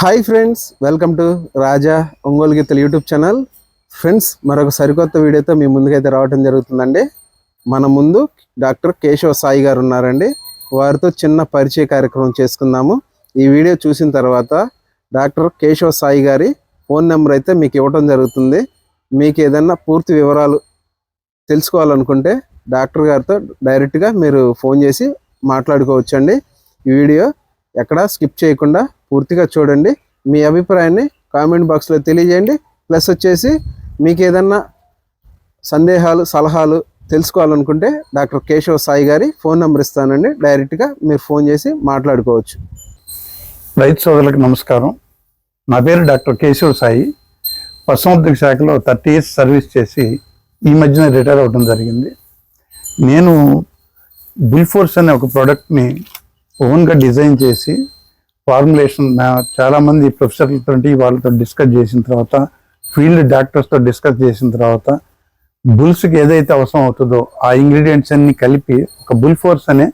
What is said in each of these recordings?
Hi friends welcome to Raja Ongole గీతల YouTube channel friends మరొక సరికొత్త వీడియోతో మీ ముందుకైతే రావడం జరుగుతుందండి. మన ముందు డాక్టర్ కేశవ సాయి గారు ఉన్నారండి. వారితో చిన్న పరిచయ కార్యక్రమం చేసుకుందాము. ఈ వీడియో చూసిన తర్వాత డాక్టర్ కేశవ సాయి గారి ఫోన్ నెంబర్ అయితే మీకు ఇవ్వడం జరుగుతుంది. మీకు ఏదన్నా పూర్తి వివరాలు తెలుసుకోవాలనుకుంటే డాక్టర్ గారితో డైరెక్ట్గా మీరు ఫోన్ చేసి మాట్లాడుకోవచ్చండి. ఈ వీడియో ఎక్కడా స్కిప్ చేయకుండా పూర్తిగా చూడండి మీ అభిప్రాయాన్ని కామెంట్ బాక్స్లో తెలియజేయండి. ప్లస్ వచ్చేసి మీకు ఏదన్నా సందేహాలు సలహాలు తెలుసుకోవాలనుకుంటే డాక్టర్ కేశవ సాయి గారి ఫోన్ నెంబర్ ఇస్తానండి. డైరెక్ట్గా మీరు ఫోన్ చేసి మాట్లాడుకోవచ్చు. రైతు సోదరులకు నమస్కారం. నా పేరు డాక్టర్ కేశవ సాయి. పశుసంవర్ధక శాఖలో థర్టీ ఇయర్స్ సర్వీస్ చేసి ఈ మధ్యన రిటైర్ అవ్వడం జరిగింది. నేను బుల్ఫోర్స్ అనే ఒక ప్రోడక్ట్ని ఓన్గా డిజైన్ చేసి ఫార్ములేషన్ చాలామంది ప్రొఫెసర్లతో వాళ్ళతో డిస్కస్ చేసిన తర్వాత ఫీల్డ్ డాక్టర్స్తో డిస్కస్ చేసిన తర్వాత బుల్స్కి ఏదైతే అవసరం అవుతుందో ఆ ఇంగ్రీడియంట్స్ అన్ని కలిపి ఒక బుల్ ఫోర్స్ అనే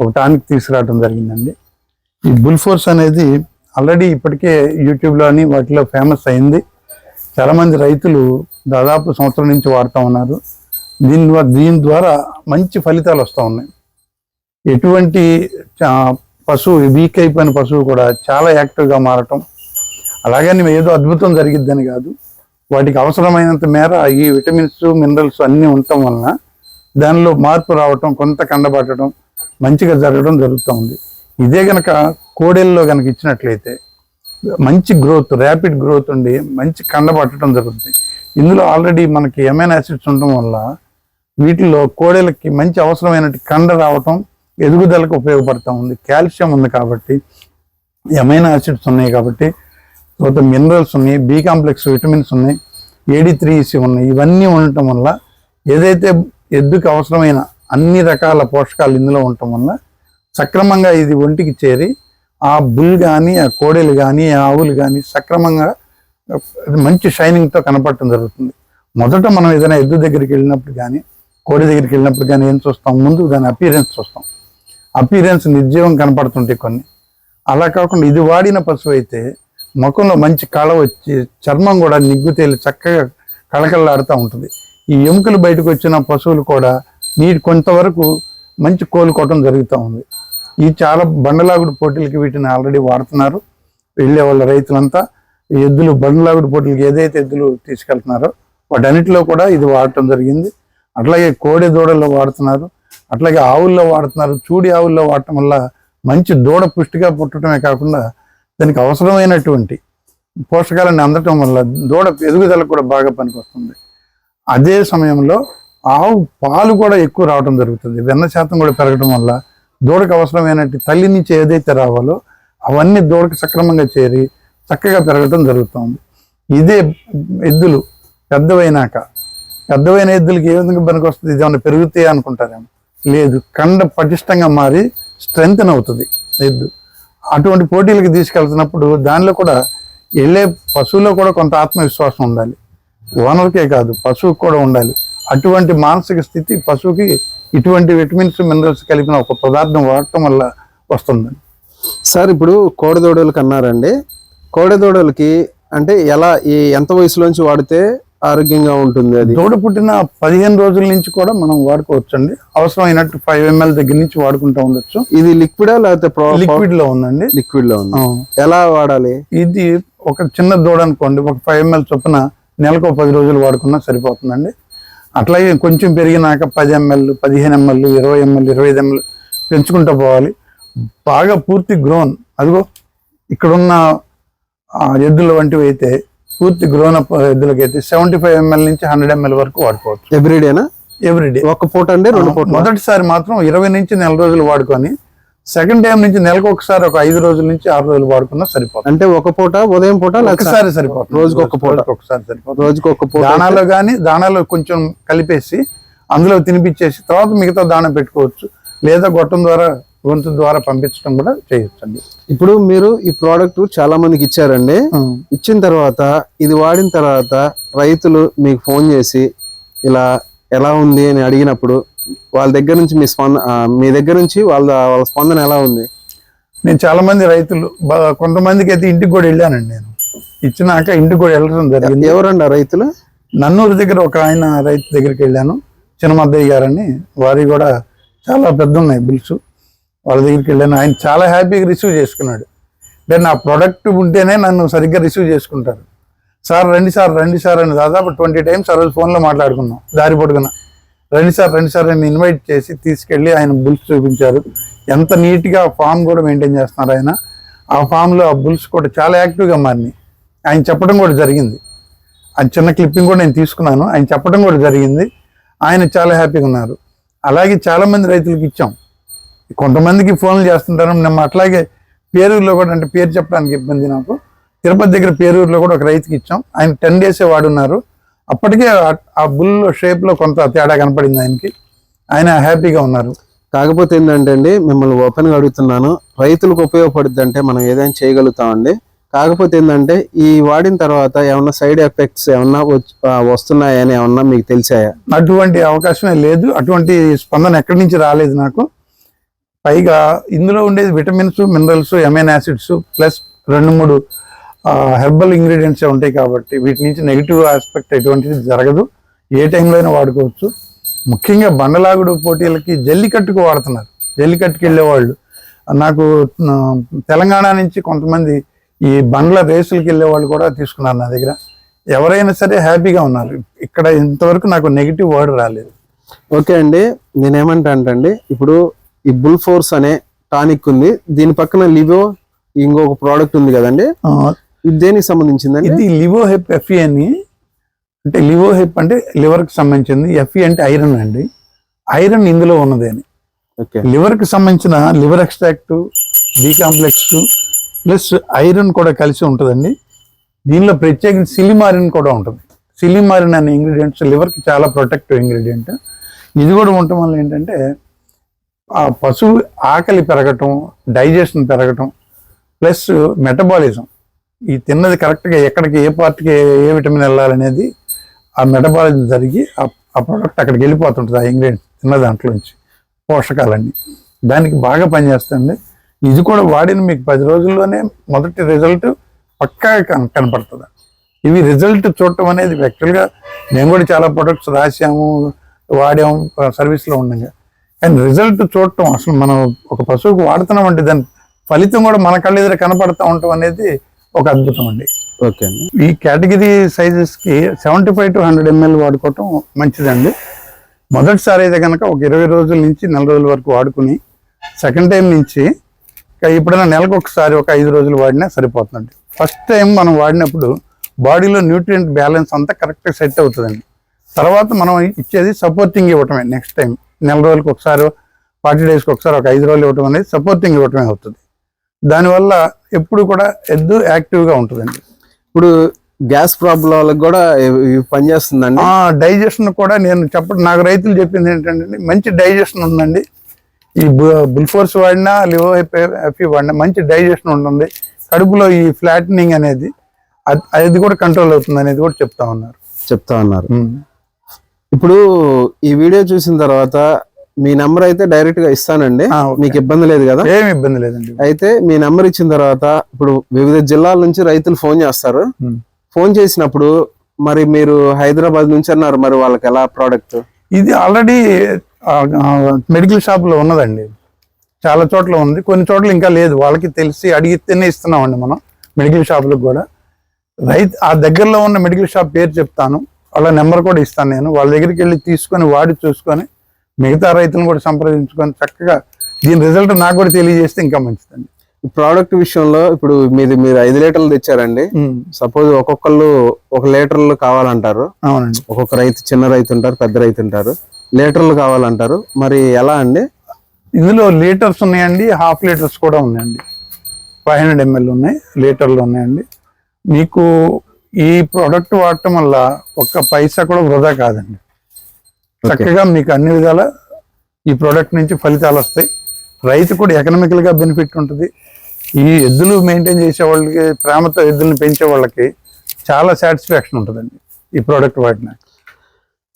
ఒక టానిక్ తీసుకురావడం జరిగిందండి. ఈ బుల్ ఫోర్స్ అనేది ఆల్రెడీ ఇప్పటికే యూట్యూబ్లోని వాటిలో ఫేమస్ అయింది. చాలామంది రైతులు దాదాపు సంవత్సరం నుంచి వాడుతూ ఉన్నారు. దీని ద్వారా దీని ద్వారా మంచి ఫలితాలు వస్తూ ఉన్నాయి. ఎటువంటి చా- పశువు వీక్ అయిపోయిన పశువు కూడా చాలా యాక్టివ్గా మారటం. అలాగని ఏదో అద్భుతం జరిగిద్దని కాదు. వాటికి అవసరమైనంత మేర ఈ విటమిన్స్ మినరల్స్ అన్నీ ఉండటం వలన దానిలో మార్పు రావటం కొంత కండబట్టడం మంచిగా జరగడం జరుగుతూ ఉంది. ఇదే గనక కోడెల్లో గనక ఇచ్చినట్లయితే మంచి గ్రోత్ ర్యాపిడ్ గ్రోత్ ఉండి మంచి కండబట్టడం జరుగుతుంది. ఇందులో ఆల్రెడీ మనకి ఎమైన్ యాసిడ్స్ ఉండటం వల్ల వీటిలో కోడెలకి మంచి అవసరమైన కండ రావటం ఎదుగుదలకు ఉపయోగపడతా ఉంది. కాల్షియం ఉంది కాబట్టి ఎమైన్ యాసిడ్స్ ఉన్నాయి కాబట్టి తర్వాత మినరల్స్ ఉన్నాయి బి కాంప్లెక్స్ విటమిన్స్ ఉన్నాయి ఏడి త్రీ ఉన్నాయి. ఇవన్నీ ఉండటం వల్ల ఏదైతే ఎద్దుకు అవసరమైన అన్ని రకాల పోషకాలు ఇందులో ఉండటం వల్ల సక్రమంగా ఇది ఒంటికి చేరి ఆ బుల్ కానీ ఆ కోడెలు కానీ ఆ ఆవులు కానీ సక్రమంగా మంచి షైనింగ్తో కనపడటం జరుగుతుంది. మొదట మనం ఏదైనా ఎద్దు దగ్గరికి వెళ్ళినప్పుడు కానీ కోడి దగ్గరికి వెళ్ళినప్పుడు కానీ ఏం చూస్తాం? ముందు దాని అపీరెన్స్ చూస్తాం. అపీరెన్స్ నిర్జీవం కనపడుతుంటాయి కొన్ని. అలా కాకుండా ఇది వాడిన పశువు అయితే ముఖంలో మంచి కళ వచ్చి చర్మం కూడా నిగ్గు తేలి చక్కగా కళకళలాడుతూ ఉంటుంది. ఈ ఎముకలు బయటకు వచ్చిన పశువులు కూడా నీటి కొంతవరకు మంచి కోలుకోవటం జరుగుతూ ఉంది. ఈ చాలా బండలాగుడు పోటీలకి వీటిని ఆల్రెడీ వాడుతున్నారు. వెళ్ళే వాళ్ళ రైతులంతా ఎద్దులు బండలాగుడు పోటీలకి ఏదైతే ఎద్దులు తీసుకెళ్తున్నారో వాటన్నిటిలో కూడా ఇది వాడటం జరిగింది. అట్లాగే కోడి దూడల్లో వాడుతున్నారు. అట్లాగే ఆవుల్లో వాడుతున్నారు. చూడి ఆవుల్లో వాడటం వల్ల మంచి దూడ పుష్టిగా పుట్టడమే కాకుండా దానికి అవసరమైనటువంటి పోషకాలను అందటం వల్ల దూడ ఎదుగుదలకు కూడా బాగా పనికొస్తుంది. అదే సమయంలో ఆవు పాలు కూడా ఎక్కువ రావడం జరుగుతుంది. వెన్న శాతం కూడా పెరగడం వల్ల దూడకు అవసరమైన తల్లి నుంచి ఏదైతే రావాలో అవన్నీ దూడకు సక్రమంగా చేరి చక్కగా పెరగడం జరుగుతుంది. ఇదే ఎద్దులు పెద్దవైనాక పెద్దవైన ఎద్దులకి ఏ విధంగా పనికి వస్తుంది ఇది ఏమైనా పెరుగుతాయి అనుకుంటారేమో. లేదు కండ పటిష్టంగా మారి స్ట్రెంగ్త్ అవుతుంది. ఎద్దు అటువంటి పోటీలకు తీసుకెళ్తున్నప్పుడు దానిలో కూడా వెళ్ళే పశువులో కూడా కొంత ఆత్మవిశ్వాసం ఉండాలి. ఓనర్కే కాదు పశువుకి కూడా ఉండాలి. అటువంటి మానసిక స్థితి పశువుకి ఇటువంటి విటమిన్స్ మినరల్స్ కలిపిన ఒక పదార్థం వాడటం వల్ల వస్తుంది సార్ ఇప్పుడు కోడదోడలకు అన్నారండి కోడదోడలకి అంటే ఎలా ఈ ఎంత వయసులోంచి వాడితే ఆరోగ్యంగా ఉంటుంది అది. దూడ పుట్టిన పదిహేను రోజుల నుంచి కూడా మనం వాడుకోవచ్చు అండి అవసరమైనట్టు ఫైవ్ ఎంఎల్ దగ్గర నుంచి వాడుకుంటూ ఉండొచ్చు. ఇది లిక్విడా లేకపోతే లిక్విడ్లో ఉందండి. లిక్విడ్లో ఉంది. ఎలా వాడాలి? ఇది ఒక చిన్న దూడ అనుకోండి ఒక ఫైవ్ ఎంఎల్ చొప్పున నెలకు పది రోజులు వాడుకున్నా సరిపోతుందండి. అట్లాగే కొంచెం పెరిగినాక పది ఎంఎల్ పదిహేను ఎంఎల్ ఇరవై ఎంఎల్ ఇరవై ఐదు ఎంఎల్ పెంచుకుంటూ పోవాలి. బాగా పూర్తి గ్రోన్ అదిగో ఇక్కడున్న ఎద్దుల వంటివి అయితే పూర్తి గ్రోన్ అప్ ఎద్దులకైతే సెవెంటీ ఫైవ్ ఎంఎల్ నుంచి హండ్రెడ్ ఎంఎల్ వరకు వాడుకోవచ్చు. ఎవ్రీడేనా ఎవ్రీడే ఒక పూట అండి రెండు పూట మొదటిసారి మాత్రం ఇరవై నుంచి నెల రోజులు వాడుకొని సెకండ్ టైం నుంచి నెలకు ఒకసారి ఒక ఐదు రోజుల నుంచి ఆరు రోజులు వాడుకున్నా సరిపోతుంది. అంటే ఒక పూట ఉదయం పూట ఒకసారి సరిపోతుంది. రోజుకి ఒక పూట. ఒకసారి సరిపోతుంది. రోజుకి ఒక పూట దానాలో కానీ దానాలో కొంచెం కలిపేసి అందులో తినిపించేసి తర్వాత మిగతా దాన పెట్టుకోవచ్చు. లేదా గొట్టం ద్వారా గొంతు ద్వారా పంపించడం కూడా చేయొచ్చండి. ఇప్పుడు మీరు ఈ ప్రోడక్ట్ చాలా మందికి ఇచ్చారండి. ఇచ్చిన తర్వాత ఇది వాడిన తర్వాత రైతులు మీకు ఫోన్ చేసి ఇలా ఎలా ఉంది అని అడిగినప్పుడు వాళ్ళ దగ్గర నుంచి మీ స్పందన ఆ, మీ దగ్గర నుంచి వాళ్ళ వాళ్ళ స్పందన ఎలా ఉంది? నేను చాలా మంది రైతులు కొంతమందికి అయితే ఇంటికి కూడా వెళ్ళానండి నేను. ఇచ్చినాక ఇంటికి కూడా వెళ్ళడం జరిగింది. ఎవరండి ఆ రైతులు? నన్నూరు దగ్గర ఒక ఆయన రైతు దగ్గరికి వెళ్ళాను. చిన్నమద్దయ్య గారని. వారి కూడా చాలా పెద్ద ఉన్నాయి బిల్స్. వాళ్ళ దగ్గరికి వెళ్ళాను. ఆయన చాలా హ్యాపీగా రిసీవ్ చేసుకున్నాడు. అంటే నా ప్రోడక్ట్ ఉంటేనే నన్ను సరిగ్గా రిసీవ్ చేసుకుంటారు. సార్ రండి సార్ రండి సార్ అని దాదాపు ట్వంటీ టైమ్స్ ఆ రోజు ఫోన్లో మాట్లాడుకున్నాం. దారి పొడుగున. రండి సార్ రండి సార్ అని ఇన్వైట్ చేసి తీసుకెళ్ళి ఆయన బుల్స్ చూపించారు. ఎంత నీట్గా ఫామ్ కూడా మెయింటైన్ చేస్తున్నారు ఆయన. ఆ ఫామ్లో ఆ బుల్స్ కూడా చాలా యాక్టివ్గా మారినాయి. ఆయన చెప్పడం కూడా జరిగింది. ఆ చిన్న క్లిప్పింగ్ కూడా నేను తీసుకున్నాను. ఆయన చెప్పడం కూడా జరిగింది. ఆయన చాలా హ్యాపీగా ఉన్నారు. అలాగే చాలామంది రైతులకు ఇచ్చాం. కొంతమందికి ఫోన్లు చేస్తుంటారు మేము అట్లాగే పేరూరులో కూడా అంటే పేరు చెప్పడానికి ఇబ్బంది నాకు. తిరుపతి దగ్గర పేరూరులో కూడా ఒక రైతుకి ఇచ్చాం. ఆయన టెన్ డేసే వాడున్నారు. అప్పటికే ఆ- బుల్ షేప్లో కొంత తేడా కనపడింది ఆయనకి. ఆయన హ్యాపీగా ఉన్నారు. కాకపోతే ఏంటంటే అండి మిమ్మల్ని ఓపెన్గా అడుగుతున్నాను. రైతులకు ఉపయోగపడుద్ది అంటే మనం ఏదైనా చేయగలుగుతామండి కాకపోతే ఏంటంటే ఈ వాడిన తర్వాత ఏమన్నా సైడ్ ఎఫెక్ట్స్ ఏమన్నా వస్తున్నాయని ఏమన్నా మీకు తెలిసాయా? అటువంటి అవకాశమే లేదు. అటువంటి స్పందన ఎక్కడి నుంచి రాలేదు నాకు. పైగా ఇందులో ఉండేది vitamins minerals amino acids plus రెండు మూడు హెర్బల్ ఇంగ్రీడియంట్స్ ఉంటాయి కాబట్టి వీటి నుంచి నెగిటివ్ ఆస్పెక్ట్ ఎటువంటిది జరగదు. ఏ టైంలో అయినా వాడుకోవచ్చు. ముఖ్యంగా బండలాగుడు పోటీలకి జల్లికట్టుకు వాడుతున్నారు. జల్లికట్టుకు వెళ్ళేవాళ్ళు నాకు తెలంగాణ నుంచి కొంతమంది ఈ బండ్ల రేసులకి వెళ్ళేవాళ్ళు కూడా తీసుకున్నారు నా దగ్గర. ఎవరైనా సరే హ్యాపీగా ఉన్నారు. ఇక్కడ ఇంతవరకు నాకు నెగిటివ్ వర్డ్ రాలేదు. ఓకే అండి. నేనేమంటా అంటే ఇప్పుడు ఈ బుల్ ఫోర్స్ అనే టానిక్ ఉంది. దీని పక్కన లివో ఇంకొక ప్రోడక్ట్ ఉంది కదండి. ఇది దేనికి సంబంధించిందండి? ఇది లివోహెప్ ఎఫ్ఈ అని. అంటే లివోహెప్ అంటే లివర్కి సంబంధించింది. ఎఫ్ఈ అంటే ఐరన్ అండి. ఐరన్ ఇందులో ఉన్నది అని. ఓకే. లివర్కి సంబంధించిన liver extract B complex plus iron కూడా కలిసి ఉంటుందండి. దీనిలో ప్రత్యేకించి సిలిమారిన్ కూడా ఉంటుంది. సిలిమారిన్ అనే ఇంగ్రీడియంట్స్ లివర్కి చాలా ప్రొటెక్టివ్ ఇంగ్రీడియంట్ ఇది కూడా ఉండటం వల్ల ఏంటంటే ఆ పశువు ఆకలి పెరగటం డైజెషన్ పెరగటం ప్లస్ మెటబాలిజం. ఈ తిన్నది కరెక్ట్గా ఎక్కడికి ఏ పార్ట్కి ఏ విటమిన్ వెళ్ళాలనేది ఆ మెటబాలిజం జరిగి ఆ ప్రోడక్ట్ అక్కడికి వెళ్ళిపోతుంటుంది ఆ ఇంగ్రీడియంట్ తిన్న దాంట్లోంచి పోషకాలన్నీ. దానికి బాగా పనిచేస్తుంది. ఇది కూడా వాడిన మీకు పది రోజుల్లోనే మొదటి రిజల్ట్ పక్కా కన- కనపడుతుంది. ఇవి రిజల్ట్ చూడటం అనేది యాక్చువల్గా మేము కూడా చాలా ప్రొడక్ట్స్ రాసాము వాడాము సర్వీస్లో ఉండగా. కానీ రిజల్ట్ చూడటం అసలు మనం ఒక పశువుకు వాడుతున్నాం అంటే దాని ఫలితం కూడా మన కళ్ళ ఎదురు కనపడతా ఉండటం అనేది ఒక అద్భుతం అండి. ఓకే అండి. ఈ category సైజెస్కి seventy five to hundred ML వాడుకోవటం మంచిదండి. మొదటిసారి అయితే కనుక ఒక ఇరవై రోజుల నుంచి నెల రోజుల వరకు వాడుకుని సెకండ్ టైం నుంచి ఇక ఎప్పుడైనా నెలకు ఒకసారి ఒక ఐదు రోజులు వాడినా సరిపోతుందండి. ఫస్ట్ టైం మనం వాడినప్పుడు బాడీలో న్యూట్రియంట్ బ్యాలెన్స్ అంతా కరెక్ట్గా సెట్ అవుతుందండి. తర్వాత మనం ఇచ్చేది సపోర్టింగ్ ఇవ్వటమే నెక్స్ట్ టైం నెల రోజులకు ఒకసారి ఫార్టీ డేస్కి ఒకసారి ఒక ఐదు రోజులు ఇవ్వటం అనేది సపోర్టింగ్ ఇవ్వటమే అవుతుంది. దానివల్ల ఎప్పుడు కూడా ఎద్దు యాక్టివ్గా ఉంటుందండి. ఇప్పుడు గ్యాస్ ప్రాబ్లం కూడా పనిచేస్తుందండి ఆ డైజెషన్ కూడా నేను చెప్పడం నాకు రైతులు చెప్పింది ఏంటంటే మంచి డైజెషన్ ఉందండి. ఈ బుల్ఫోర్స్ వాడినా లివో ఎఫీ వాడినా మంచి డైజెషన్ ఉంటుంది. కడుపులో ఈ ఫ్లాటనింగ్ అనేది అది- అది కూడా కంట్రోల్ అవుతుంది అనేది కూడా చెప్తా ఉన్నారు. చెప్తా ఉన్నారు. ఇప్పుడు ఈ వీడియో చూసిన తర్వాత మీ నెంబర్ అయితే డైరెక్ట్గా ఇస్తానండి. మీకు ఇబ్బంది లేదు కదా? ఏమి ఇబ్బంది లేదండి. అయితే మీ నెంబర్ ఇచ్చిన తర్వాత ఇప్పుడు వివిధ జిల్లాల నుంచి రైతులు ఫోన్ చేస్తారు. ఫోన్ చేసినప్పుడు మరి మీరు హైదరాబాద్ నుంచి అన్నారు మరి వాళ్ళకి ఎలా ప్రోడక్ట్ ఇది ఆల్రెడీ మెడికల్ షాప్లో ఉన్నదండి. చాలా చోట్ల ఉంది. కొన్ని చోట్ల ఇంకా లేదు. వాళ్ళకి తెలిసి అడిగితేనే ఇస్తున్నామండి మనం. మెడికల్ షాపులకు కూడా. రైతు ఆ దగ్గరలో ఉన్న మెడికల్ షాప్ పేరు చెప్తాను. వాళ్ళ నెంబర్ కూడా ఇస్తాను నేను. వాళ్ళ దగ్గరికి వెళ్ళి తీసుకొని వాడి చూసుకొని మిగతా రైతులను కూడా సంప్రదించుకొని చక్కగా దీని రిజల్ట్ నాకు కూడా తెలియజేస్తే ఇంకా మంచిదండి. ప్రోడక్ట్ విషయంలో ఇప్పుడు మీది మీరు ఐదు లీటర్లు తెచ్చారండి. సపోజ్ ఒక్కొక్కళ్ళు ఒక లీటర్లు కావాలంటారు. అవునండి. ఒక్కొక్క రైతు చిన్న రైతు ఉంటారు పెద్ద రైతు ఉంటారు. లీటర్లు కావాలంటారు. మరి ఎలా అండి? ఇందులో లీటర్స్ ఉన్నాయండి హాఫ్ లీటర్స్ కూడా ఉన్నాయండి. ఫైవ్ హండ్రెడ్ ఎంఎల్ ఉన్నాయి లీటర్లు ఉన్నాయండి. మీకు ఈ ప్రోడక్ట్ వాడటం వల్ల ఒక్క పైసా కూడా వృధా కాదండి. చక్కగా మీకు అన్ని విధాల ఈ ప్రోడక్ట్ నుంచి ఫలితాలు వస్తాయి. రైతు కూడా ఎకనామికల్గా బెనిఫిట్ ఉంటుంది. ఈ ఎద్దులు మెయింటైన్ చేసే వాళ్ళకి ప్రేమతో ఎద్దులను పెంచే వాళ్ళకి చాలా సాటిస్ఫాక్షన్ ఉంటుందండి ఈ ప్రోడక్ట్ వాడిన.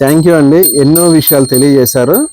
థ్యాంక్ యూ అండి. ఎన్నో విషయాలు తెలియజేశారు.